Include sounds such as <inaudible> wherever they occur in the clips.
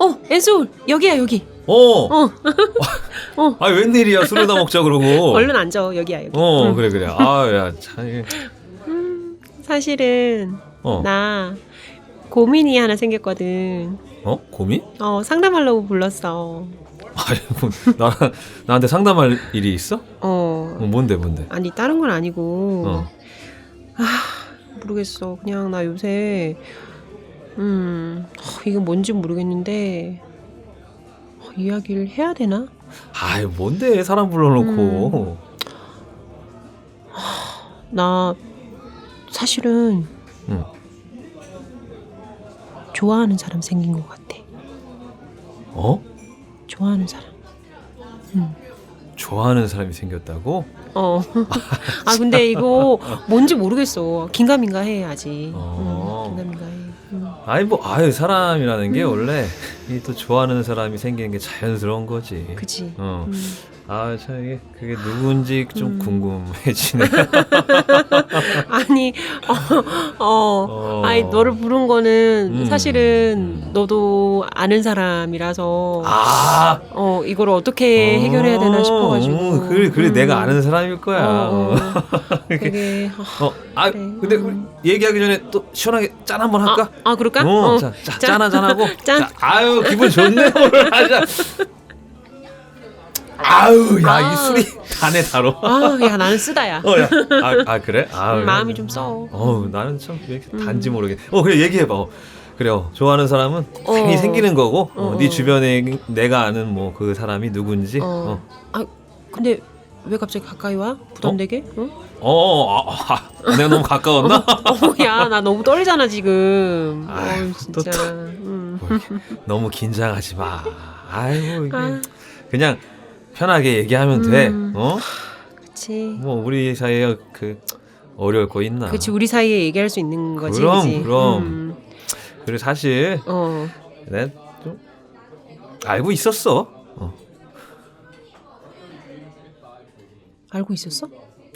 어, 엔솔 여기야 여기. 어. 어, <laughs> 어. 아 웬일이야 술을 다 먹자 그러고. <laughs> 얼른 앉아 여기야 여기. 어 응. 그래 그래. 아야 참. 이게- 사실은 어. 나 고민이 하나 생겼거든. 어 고민? 어, 상담하려고 불렀어. <laughs> 아니 뭐, 나 나한테 상담할 일이 있어? 어. 어, 뭔데 뭔데? 아니 다른 건 아니고. 어. 모르겠어. 그냥 나 요새 음 어, 이게 뭔지 모르겠는데 어, 이야기를 해야 되나? 아이 뭔데 사람 불러놓고. 나 사실은 응. 좋아하는 사람 생긴 것 같아. 어? 좋아하는 사람. 좋아하는 사람이 생겼다고? 어. <laughs> 아 근데 이거 뭔지 모르겠어. 긴가민가해 아직. 어. 음, 긴가민가해. 음. 아이 뭐 아유 사람이라는 게 원래 이 또 좋아하는 사람이 생기는 게 자연스러운 거지. 그치. 어. 음. 아 참 이게 그게 누군지 좀 음. 궁금해지네. <laughs> 아니 어, 어. 어. 아니 너를 부른 거는 음. 사실은 너도 아는 사람이라서 아. 어 이걸 어떻게 해결해야 되나 싶어가지고. 어, 그래 그래 음. 내가 아는 사람일 거야. 어, 어. 어. 되게 <laughs> 어, 어, 아 그래. 근데 음. 우리 얘기하기 전에 또 시원하게 짠 한번 할까? 아, 아 그럴까? 어, 어. 자, 자, 짠. 짠 한잔 하고. 짠. 자, 아유 기분 좋네 오늘. 하자. 아유 야이 아. 술이 다네 다로. 아, 야 나는 쓰다야. 어, 야. 아, 아 그래? 아, 음, 마음이 좀 써. 어, 나는 참왜 이렇게 음. 단지 모르게. 어, 그래 얘기해 봐. 그래요. 좋아하는 사람은 어. 당연히 생기는 거고, 어, 어, 네 어. 주변에 내가 아는 뭐 그 사람이 누군지. 어, 어. 아 근데 왜 갑자기 가까이 와? 부담되게? 응? 어, 어, 아, 아, 내가 너무 가까웠나? 어, 야, 나 너무 떨리잖아 지금. 아유, 어, 또 진짜. 음. 뭐 <laughs> 너무 긴장하지 마. 아이고 이게 아, 그냥 편하게 얘기하면 돼. 음. 어? 그치. 뭐 우리 사이에 그 어려울 거 있나? 그치 우리 사이에 얘기할 수 있는 거지. 그럼, 그치? 그럼. 음. 그리고 사실 어. 내가 좀 알고 있었어. 어. 알고 있었어?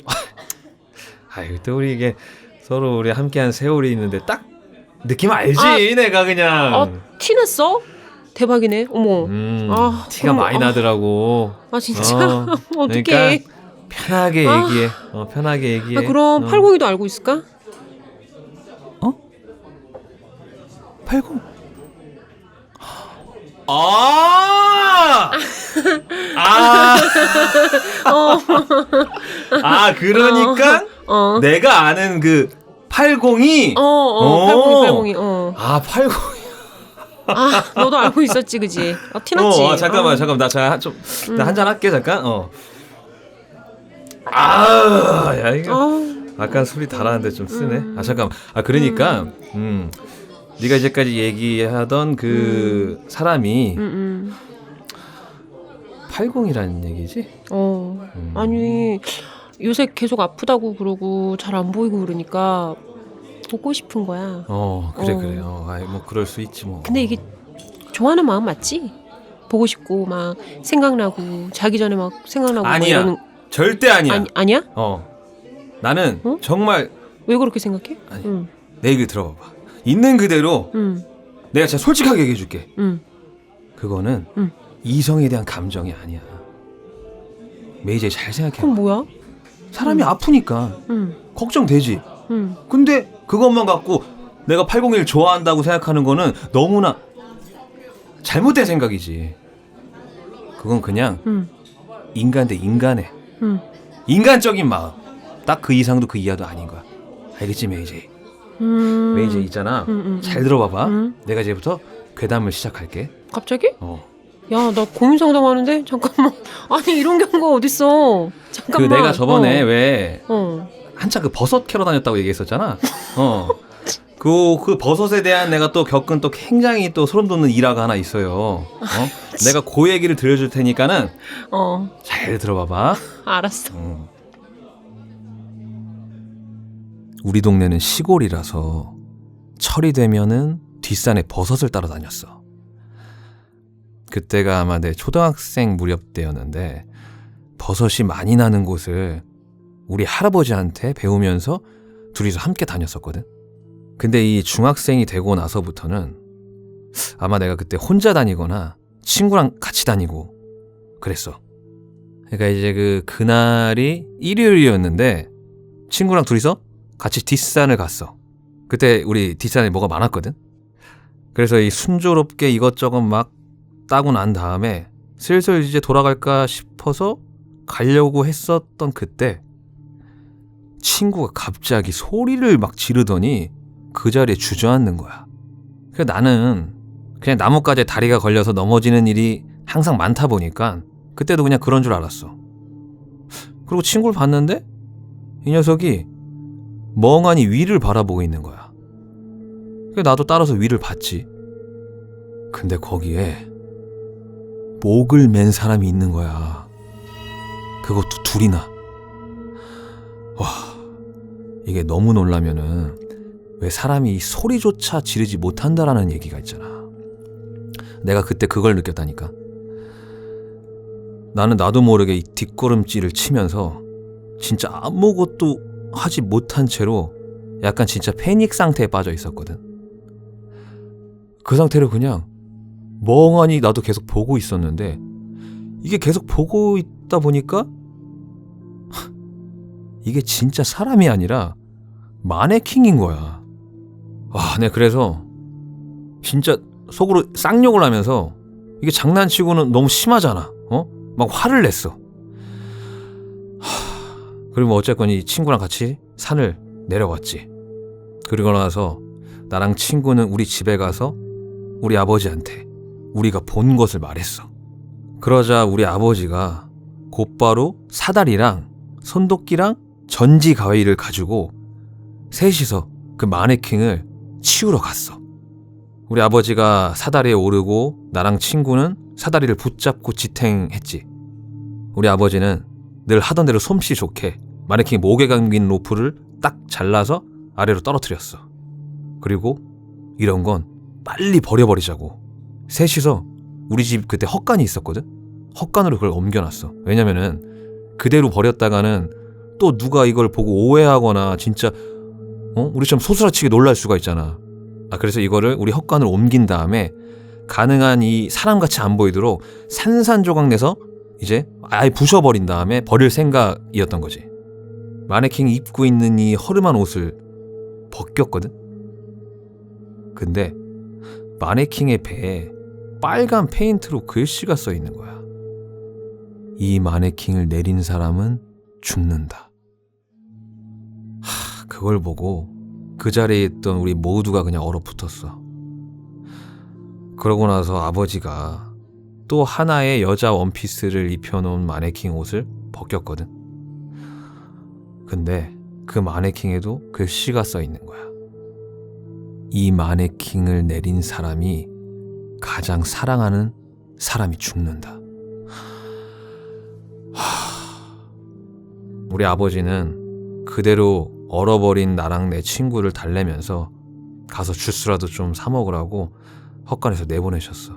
<laughs> 아유 또 우리 이게 서로 우리 함께한 세월이 있는데 딱 느낌 알지 아. 내가 그냥 아, 티냈어? 대박이네. 어머. 음, 아, 티가 그럼, 많이 아. 나더라고 아 진짜. 어, <laughs> 어떡해. 그러니까 편하게 아. 얘기해 어, 편하게 얘기해 아, 그럼 어. 802도 알고 있을까? 80 아! 아! <laughs> 아, 그러니까 어. 내가 아는 그 80이 어, 어, 어. 802, 802, 어. 아, 80. 아, 너도 알고 있었지, 그지? 어, 티났지? 어, 아, 잠깐만, 아. 잠깐만. 나 자, 좀, 음. 나 한잔 할게, 잠깐. 어. 아, 야, 이거. 아, 약간 술이 달았는데 좀 쓰네. 음. 아, 잠깐만. 아, 그러니까, 음. 네가 이제까지 얘기하던 그 사람이 음, 음. 80이라는 얘기지? 어. 음. 아니, 요새 계속 아프다고 그러고 잘 안 보이고 그러니까 보고 싶은 거야. 어, 그래, 어. 그래. 어, 아이, 뭐, 그럴 수 있지, 뭐. 근데 이게 좋아하는 마음 맞지? 보고 싶고 막 생각나고 자기 전에 막 생각나고 막 아니야. 이러는 절대 아니야. 아니, 아니야? 어. 나는 어? 정말 왜 그렇게 생각해? 아니. 응. 내 얘기 들어봐봐. 있는 그대로 응. 내가 진짜 솔직하게 얘기해 줄게. 응. 그거는 응. 이성에 대한 감정이 아니야. 메이제 잘 생각해. 그럼 뭐야? 사람이 아프니까 응. 걱정되지. 응. 근데 그것만 갖고 내가 801 좋아한다고 생각하는 거는 너무나 잘못된 생각이지. 그건 그냥 응. 인간 대 인간의 응. 인간적인 마음. 딱 그 이상도 그 이하도 아닌 거야. 알겠지, 메이제? 음. 메이제 있잖아. 잘 들어봐봐. 응. 내가 이제부터 괴담을 시작할게. 갑자기? 어. 야, 나 고민 상담하는데 잠깐만. <laughs> 아니 이런 경우가 어딨어? 그 잠깐만. 내가 저번에 어. 왜 어. 한참 그 버섯 캐러 다녔다고 얘기했었잖아. 어. 그, 그 버섯에 대한 내가 또 겪은 또 굉장히 또 소름 돋는 일화가 하나 있어요. 어? <laughs> 내가 그 얘기를 들려줄 테니까는 어. 잘 들어봐봐. 알았어. 음. 우리 동네는 시골이라서 철이 되면은 뒷산에 버섯을 따러 다녔어. 그때가 아마 내 초등학생 무렵 때였는데 버섯이 많이 나는 곳을 우리 할아버지한테 배우면서 둘이서 함께 다녔었거든. 근데 이 중학생이 되고 나서부터는 아마 내가 그때 혼자 다니거나 친구랑 같이 다니고 그랬어. 그러니까 이제 그 그날이 일요일이었는데 친구랑 둘이서 같이 뒷산을 갔어. 그때 우리 뒷산에 뭐가 많았거든. 그래서 이 순조롭게 이것저것 막 따고 난 다음에 슬슬 이제 돌아갈까 싶어서 가려고 했었던 그때 친구가 갑자기 소리를 막 지르더니 그 자리에 주저앉는 거야. 그 나는 그냥 나뭇가지에 다리가 걸려서 넘어지는 일이 항상 많다 보니까 그때도 그냥 그런 줄 알았어. 그리고 친구를 봤는데 이 녀석이 멍하니 위를 바라보고 있는 거야. 그래서 나도 따라서 위를 봤지. 근데 거기에 목을 맨 사람이 있는 거야. 그것도 둘이나. 와, 이게 너무 놀라면은 왜 사람이 소리조차 지르지 못한다라는 얘기가 있잖아. 내가 그때 그걸 느꼈다니까. 나는 나도 모르게 이 뒷걸음질을 치면서 진짜 아무것도 하지 못한 채로 약간 진짜 패닉 상태에 빠져 있었거든. 그 상태로 그냥 멍하니 나도 계속 보고 있었는데 이게 계속 보고 있다 보니까 <laughs> 이게 진짜 사람이 아니라 마네킹인 거야. 와, 네 그래서 진짜 속으로 쌍욕을 하면서 이게 장난치고는 너무 심하잖아. 어? 막 화를 냈어. 하, 그리고 뭐 어쨌건 이 친구랑 같이 산을 내려갔지. 그리고 나서 나랑 친구는 우리 집에 가서 우리 아버지한테 우리가 본 것을 말했어. 그러자 우리 아버지가 곧바로 사다리랑 손도끼랑 전지 가위를 가지고 셋이서 그 마네킹을 치우러 갔어. 우리 아버지가 사다리에 오르고 나랑 친구는 사다리를 붙잡고 지탱했지. 우리 아버지는 늘 하던 대로 솜씨 좋게 마네킹 목에 감긴 로프를 딱 잘라서 아래로 떨어뜨렸어. 그리고 이런 건 빨리 버려버리자고. 셋이서 우리 집 그때 헛간이 있었거든? 헛간으로 그걸 옮겨놨어. 왜냐면은 그대로 버렸다가는 또 누가 이걸 보고 오해하거나 진짜 어? 우리처럼 소스라치게 놀랄 수가 있잖아. 아, 그래서 이거를 우리 헛간으로 옮긴 다음에 가능한 이 사람같이 안 보이도록 산산조각 내서 이제 아예 부셔버린 다음에 버릴 생각이었던 거지. 마네킹이 입고 있는 이 허름한 옷을 벗겼거든? 근데 마네킹의 배에 빨간 페인트로 글씨가 써 있는 거야. 이 마네킹을 내린 사람은 죽는다. 하, 그걸 보고 그 자리에 있던 우리 모두가 그냥 얼어붙었어. 그러고 나서 아버지가 또 하나의 여자 원피스를 입혀놓은 마네킹 옷을 벗겼거든. 근데 그 마네킹에도 글씨가 써 있는 거야. 이 마네킹을 내린 사람이 가장 사랑하는 사람이 죽는다. 하... 우리 아버지는 그대로 얼어버린 나랑 내 친구를 달래면서 가서 주스라도 좀 사 먹으라고 헛간에서 내보내셨어.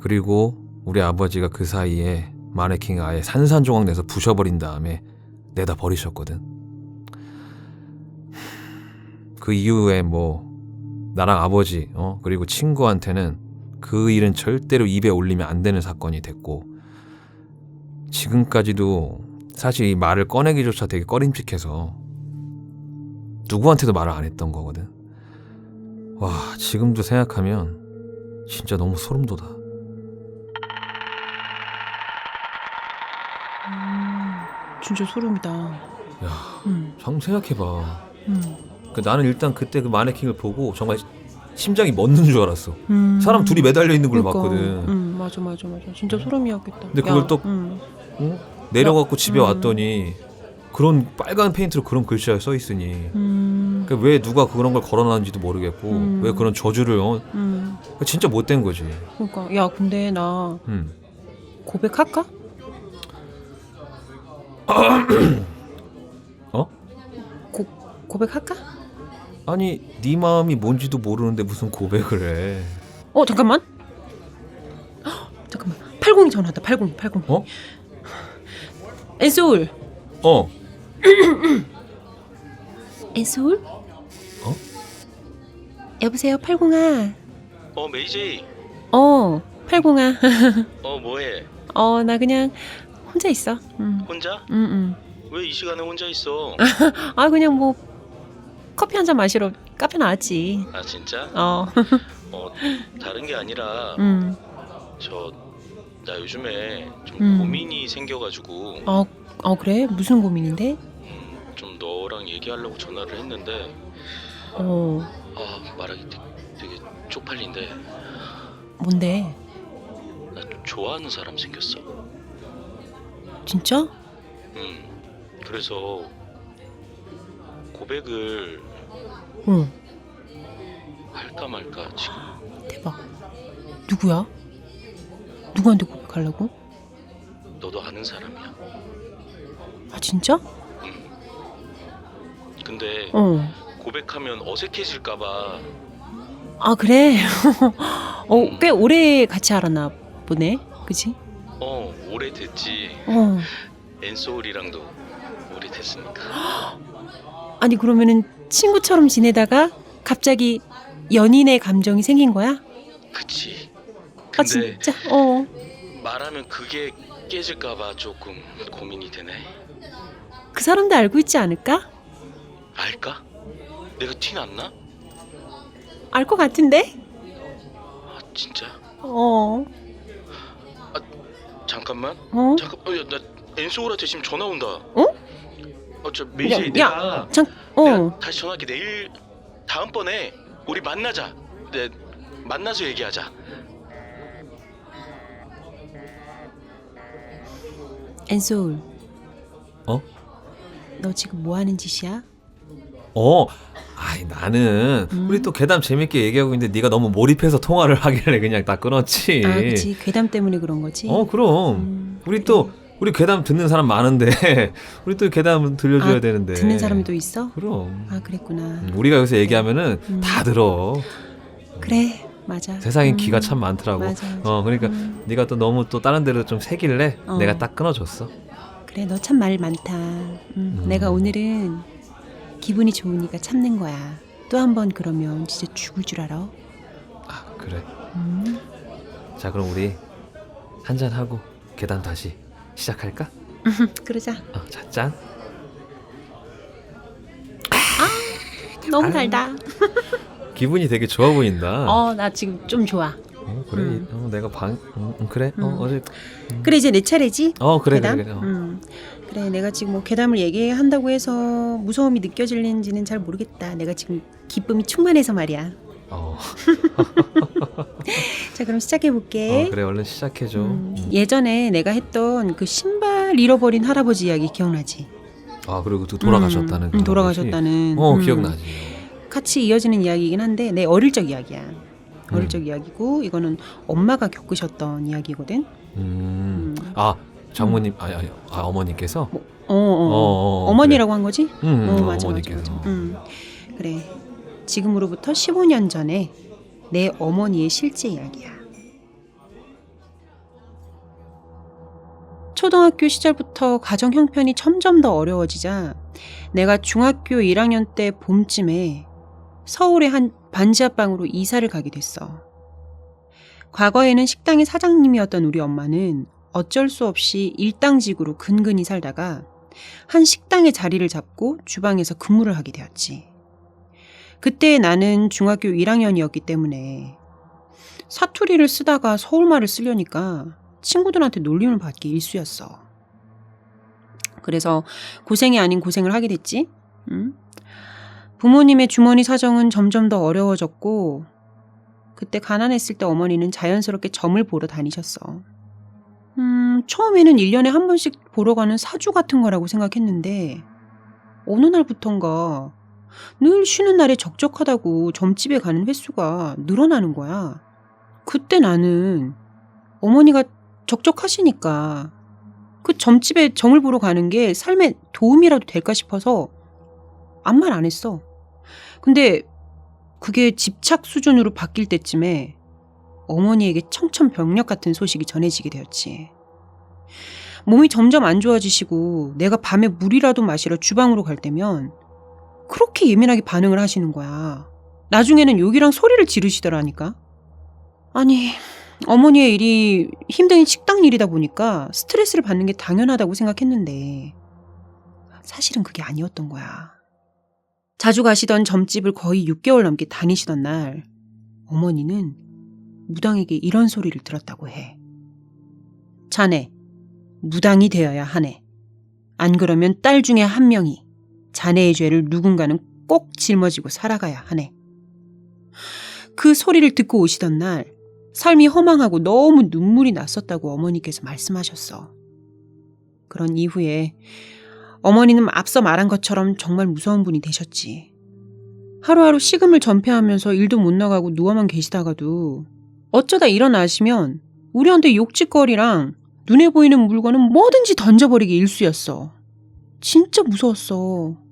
그리고 우리 아버지가 그 사이에 마네킹 아예 산산조각 내서 부셔버린 다음에 내다 버리셨거든. 그 이후에 뭐 나랑 아버지 어 그리고 친구한테는 그 일은 절대로 입에 올리면 안 되는 사건이 됐고 지금까지도 사실 이 말을 꺼내기조차 되게 꺼림칙해서 누구한테도 말을 안 했던 거거든. 와 지금도 생각하면 진짜 너무 소름 돋아. 진짜 소름이다. 야, 음, 정 생각해봐. 음, 그 나는 일단 그때 그 마네킹을 보고 정말 심장이 멎는 줄 알았어. 음. 사람 둘이 매달려 있는 걸 그러니까, 봤거든. 음, 맞아, 맞아, 맞아. 진짜 소름이었겠다. 근데 그걸 또- 음, 어? 내려갖고 집에 음. 왔더니 그런 빨간 페인트로 그런 글씨가 써 있으니 음, 그왜 누가 그런 걸 걸어놨는지도 모르겠고 음. 왜 그런 저주를 어? 음. 진짜 못된 거지. 그러니까 야, 근데 나 음. 고백할까? <clears throat> 어? 고 고백할까? 아니 네 마음이 뭔지도 모르는데 무슨 고백을 해. 어 잠깐만. 헉, <gasps> 잠깐만. 80이 전화다. 80, 80. 어? 엔소울. 어. <clears throat> 엔소울? 어? 여보세요, 80아. 어 메이제이 어, 팔공아. <laughs> 어 뭐해 어, 나 그냥 혼자 있어. 응, 혼자? 응, 응. 왜 이 시간에 혼자 있어? <laughs> 아, 그냥 뭐 커피 한 잔 마시러 카페 나왔지. 아 진짜? 어, <laughs> 어 다른 게 아니라 응. 저나 요즘에 좀 음. 고민이 생겨가지고 어, 어 그래? 무슨 고민인데? 음, 좀 너랑 얘기하려고 전화를 했는데 어, 아 말하기 되게, 되게 쪽팔린데 뭔데? 나 좋아하는 사람 생겼어. 진짜? 음 그래서 고백을 응, 할까 말까 지금 대박. 누구야? 누구한테 고백하려고? 너도 아는 사람이야. 아, 진짜? 음. 근데 어. 고백하면 어색해질까봐 아, 그래? <laughs> 어, 꽤 오래 같이 알았나 보네. 그지? 어 오래됐지 어. 엔소울이랑도 오래됐으니까 <gasps> 아니, 그러면은 친구처럼 지내다가 갑자기 연인의 감정이 생긴 거야? 그치 아, 근데 진짜? 어. 말하면 그게 깨질까봐 조금 고민이 되네 그 사람도 알고 있지 않을까? 알까? 내가 티 났나? 알 것 같은데? 아 진짜? 어. 잠깐만 어? 잠깐 어, 야, 나 엔소울한테 지금 전화 온다 어? 어저 메이지 야, 내가 참, 어. 내가 다시 전화할게 내일 다음번에 우리 만나자 네 만나서 얘기하자 엔솔. 어? 너 지금 뭐 하는 짓이야? 어, 아이 나는 음. 우리 또 괴담 재밌게 얘기하고 있는데 네가 너무 몰입해서 통화를 <laughs> 하길래 그냥 딱 끊었지. 아, 그치. 괴담 때문에 그런 거지? 어, 그럼 음, 우리 그래. 또 우리 괴담 듣는 사람 많은데 <laughs> 우리 또 괴담 들려줘야 아, 되는데. 듣는 사람도 있어? 그럼 아, 그랬구나. 음, 우리가 여기서 얘기하면은 음. 다 들어. 그래, 맞아. 세상에 음, 기가 참 많더라고. 맞아, 맞아. 어, 그러니까 음, 네가 또 너무 또 다른 데로 좀 새길래 어. 내가 딱 끊어줬어. 그래, 너 참 말 많다. 음, 음. 내가 오늘은 기분이 좋으니까 참는 거야. 또 한 번 그러면 진짜 죽을 줄 알아. 아, 그래. 음. 자, 그럼 우리 한 잔 하고 괴담 다시 시작할까? <laughs> 그러자. 어, 자, 짠. 너무 아유. 달다. <laughs> 기분이 되게 좋아 보인다. 어, 나 지금 좀 좋아. 어, 그래. 음. 어, 내가 방 음, 음, 그래. 어, 음. 어제 그래, 이제 내 차례지? 어, 그래? 그래 그래. 어. 음. 그래, 내가 지금 뭐 괴담을 얘기한다고 해서 무서움이 느껴질는지는 잘 모르겠다. 내가 지금 기쁨이 충만해서 말이야. 어. <laughs> 자, 그럼 시작해 볼게. 어, 그래. 얼른 시작해 줘. 음, 예전에 내가 했던 그 신발 잃어버린 할아버지 이야기 기억나지? 아, 그리고 또 돌아가셨다는 음, 음, 돌아가셨다는. 어, 음, 기억나지. 같이 이어지는 이야기이긴 한데 내 어릴 적 이야기야. 어릴 음. 적 이야기고 이거는 엄마가 겪으셨던 이야기거든. 음. 음. 아, 장모님 아니 아니 아, 어머니께서 어, 어, 어. 어, 어 머니라고 한 거지? 그래. 음, 어, 음, 맞아, 어머니께서. 맞아, 맞아. 음, 그래. 지금으로부터 15년 전에 내 어머니의 실제 이야기야. 초등학교 시절부터 가정 형편이 점점 더 어려워지자 내가 중학교 1학년 때 봄쯤에 서울의 한 반지하방으로 이사를 가게 됐어. 과거에는 식당의 사장님이었던 우리 엄마는 어쩔 수 없이 일당직으로 근근히 살다가 한 식당의 자리를 잡고 주방에서 근무를 하게 되었지. 그때 나는 중학교 1학년이었기 때문에 사투리를 쓰다가 서울말을 쓰려니까 친구들한테 놀림을 받기 일쑤였어. 그래서 고생이 아닌 고생을 하게 됐지. 응? 부모님의 주머니 사정은 점점 더 어려워졌고 그때 가난했을 때 어머니는 자연스럽게 점을 보러 다니셨어. 음, 처음에는 1년에 한 번씩 보러 가는 사주 같은 거라고 생각했는데, 어느 날부턴가 늘 쉬는 날에 적적하다고 점집에 가는 횟수가 늘어나는 거야. 그때 나는 어머니가 적적하시니까 그 점집에 점을 보러 가는 게 삶에 도움이라도 될까 싶어서 아무 말 안 했어. 근데 그게 집착 수준으로 바뀔 때쯤에 어머니에게 청천벽력 같은 소식이 전해지게 되었지. 몸이 점점 안 좋아지시고 내가 밤에 물이라도 마시러 주방으로 갈 때면 그렇게 예민하게 반응을 하시는 거야. 나중에는 욕이랑 소리를 지르시더라니까. 아니, 어머니의 일이 힘든 식당 일이다 보니까 스트레스를 받는 게 당연하다고 생각했는데, 사실은 그게 아니었던 거야. 자주 가시던 점집을 거의 6개월 넘게 다니시던 날, 어머니는 무당에게 이런 소리를 들었다고 해. 자네, 무당이 되어야 하네. 안 그러면 딸 중에 한 명이 자네의 죄를 누군가는 꼭 짊어지고 살아가야 하네. 그 소리를 듣고 오시던 날, 삶이 허망하고 너무 눈물이 났었다고 어머니께서 말씀하셨어. 그런 이후에 어머니는 앞서 말한 것처럼 정말 무서운 분이 되셨지. 하루하루 식음을 전폐하면서 일도 못 나가고 누워만 계시다가도 어쩌다 일어나시면 우리한테 욕짓거리랑 눈에 보이는 물건은 뭐든지 던져버리기 일쑤였어. 진짜 무서웠어.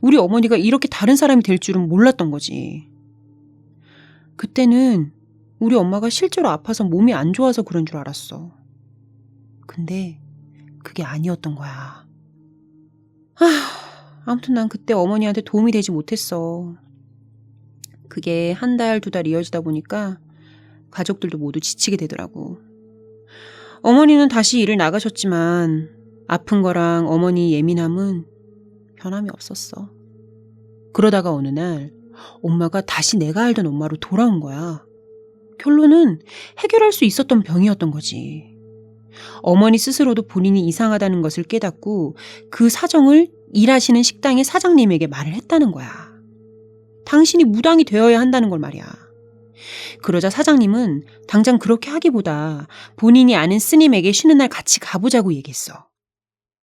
우리 어머니가 이렇게 다른 사람이 될 줄은 몰랐던 거지. 그때는 우리 엄마가 실제로 아파서 몸이 안 좋아서 그런 줄 알았어. 근데 그게 아니었던 거야. 아, 아무튼 난 그때 어머니한테 도움이 되지 못했어. 그게 한 달, 두 달 이어지다 보니까 가족들도 모두 지치게 되더라고. 어머니는 다시 일을 나가셨지만 아픈 거랑 어머니 예민함은 변함이 없었어. 그러다가 어느 날 엄마가 다시 내가 알던 엄마로 돌아온 거야. 결론은 해결할 수 있었던 병이었던 거지. 어머니 스스로도 본인이 이상하다는 것을 깨닫고 그 사정을 일하시는 식당의 사장님에게 말을 했다는 거야. 당신이 무당이 되어야 한다는 걸 말이야. 그러자 사장님은 당장 그렇게 하기보다 본인이 아는 스님에게 쉬는 날 같이 가보자고 얘기했어.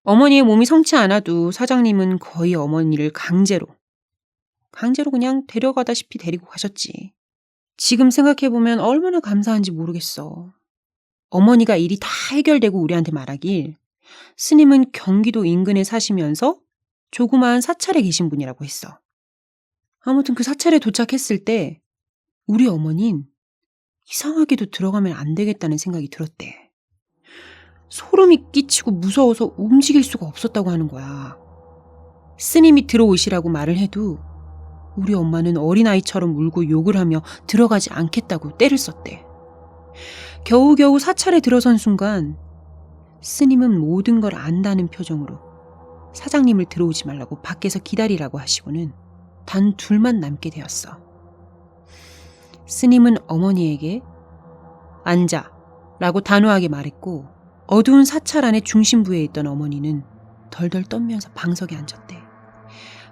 어머니의 몸이 성치 않아도 사장님은 거의 어머니를 강제로, 강제로 그냥 데려가다시피 데리고 가셨지. 지금 생각해보면 얼마나 감사한지 모르겠어. 어머니가 일이 다 해결되고 우리한테 말하길, 스님은 경기도 인근에 사시면서 조그마한 사찰에 계신 분이라고 했어. 아무튼 그 사찰에 도착했을 때, 우리 어머닌 이상하게도 들어가면 안 되겠다는 생각이 들었대. 소름이 끼치고 무서워서 움직일 수가 없었다고 하는 거야. 스님이 들어오시라고 말을 해도 우리 엄마는 어린아이처럼 울고 욕을 하며 들어가지 않겠다고 때를 썼대. 겨우겨우 사찰에 들어선 순간 스님은 모든 걸 안다는 표정으로 사장님을 들어오지 말라고 밖에서 기다리라고 하시고는 단 둘만 남게 되었어. 스님은 어머니에게 앉아 라고 단호하게 말했고 어두운 사찰 안의 중심부에 있던 어머니는 덜덜 떨면서 방석에 앉았대.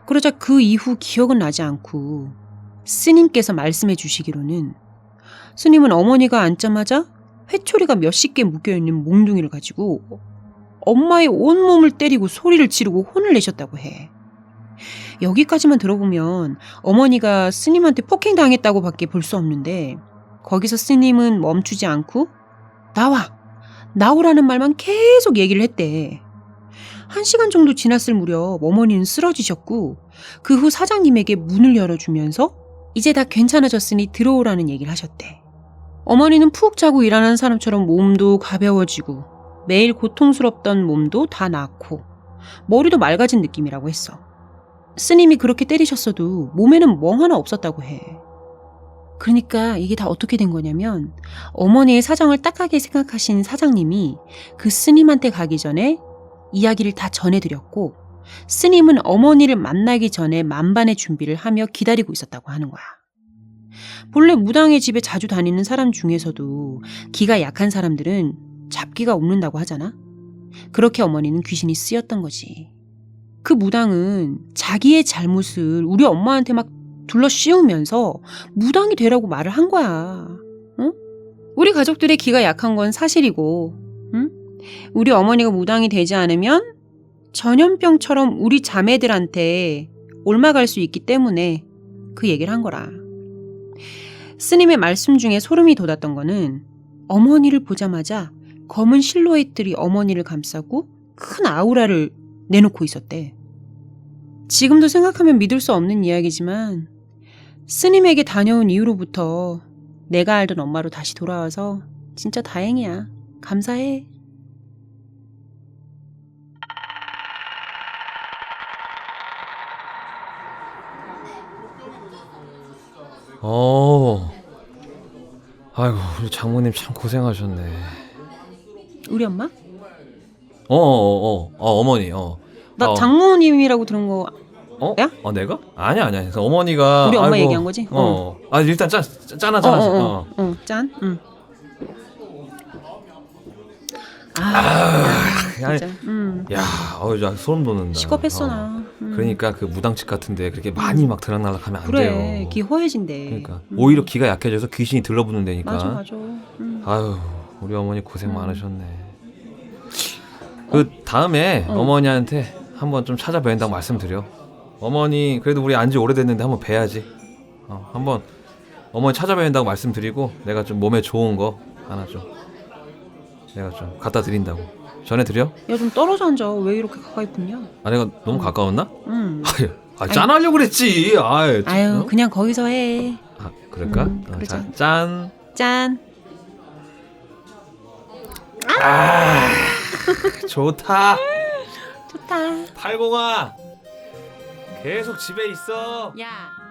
그러자 그 이후 기억은 나지 않고 스님께서 말씀해 주시기로는 스님은 어머니가 앉자마자 회초리가 몇십 개 묶여있는 몽둥이를 가지고 엄마의 온몸을 때리고 소리를 지르고 혼을 내셨다고 해. 여기까지만 들어보면 어머니가 스님한테 폭행당했다고 밖에 볼 수 없는데 거기서 스님은 멈추지 않고 나와! 나오라는 말만 계속 얘기를 했대. 한 시간 정도 지났을 무렵 어머니는 쓰러지셨고 그 후 사장님에게 문을 열어주면서 이제 다 괜찮아졌으니 들어오라는 얘기를 하셨대. 어머니는 푹 자고 일하는 사람처럼 몸도 가벼워지고 매일 고통스럽던 몸도 다 낫고 머리도 맑아진 느낌이라고 했어. 스님이 그렇게 때리셨어도 몸에는 멍 하나 없었다고 해. 그러니까 이게 다 어떻게 된 거냐면 어머니의 사정을 딱하게 생각하신 사장님이 그 스님한테 가기 전에 이야기를 다 전해드렸고 스님은 어머니를 만나기 전에 만반의 준비를 하며 기다리고 있었다고 하는 거야. 본래 무당의 집에 자주 다니는 사람 중에서도 기가 약한 사람들은 잡기가 없는다고 하잖아. 그렇게 어머니는 귀신이 쓰였던 거지. 그 무당은 자기의 잘못을 우리 엄마한테 막 둘러 씌우면서 무당이 되라고 말을 한 거야. 응? 우리 가족들의 기가 약한 건 사실이고, 응? 우리 어머니가 무당이 되지 않으면 전염병처럼 우리 자매들한테 옮아갈 수 있기 때문에 그 얘기를 한 거라. 스님의 말씀 중에 소름이 돋았던 거는 어머니를 보자마자 검은 실루엣들이 어머니를 감싸고 큰 아우라를 내놓고 있었대. 지금도 생각하면 믿을 수 없는 이야기지만 스님에게 다녀온 이후로부터 내가 알던 엄마로 다시 돌아와서 진짜 다행이야. 감사해. 어. 아이고 우리 장모님 참 고생하셨네. 우리 엄마? 어 어 어 어, 어, 어머니 어. 나 어. 장모님이라고 들은 거 어? 야? 어 내가? 아니야 아니야. 그래서 어머니가 우리 엄마 아이고, 얘기한 거지? 어. 아 일단 짠 짠하 어, 짠하. 어, 어, 어, 어, 짠. 응. 아, 야, 진짜. 음. 야, 어우, 야, 소름 돋는다. 식겁했어 어. 나. 음. 그러니까 그 무당집 같은데 그렇게 많이 막 들락날락하면 안 그래. 돼요. 귀 허해진대. 그러니까 음. 오히려 귀가 약해져서 귀신이 들러붙는 데니까. 맞아 맞아. 음. 아유, 우리 어머니 고생 음. 많으셨네. 그 다음에 어. 어. 머니한테 한번 좀 찾아뵈린다고 말씀드려. 어머니 그래도 우리 안지 오래됐는데 한번 뵈야지. 어, 한번 어머니 찾아뵈린다고 말씀드리고 내가 좀 몸에 좋은 거 하나 좀 내가 좀 갖다 드린다고 전해드려? 야 좀 떨어져 앉아. 왜 이렇게 가까이 붙냐? 아 내가 너무 음. 가까웠나? 음. <laughs> 아유, 아, 짠하려고 그랬지. 아유, 아유 어? 그냥 거기서 해. 아, 그럴까? 음, 어, 그러자. 자, 짠. 짠. 아, 좋다. <laughs> 좋다. 팔공아, 계속 집에 있어. 야.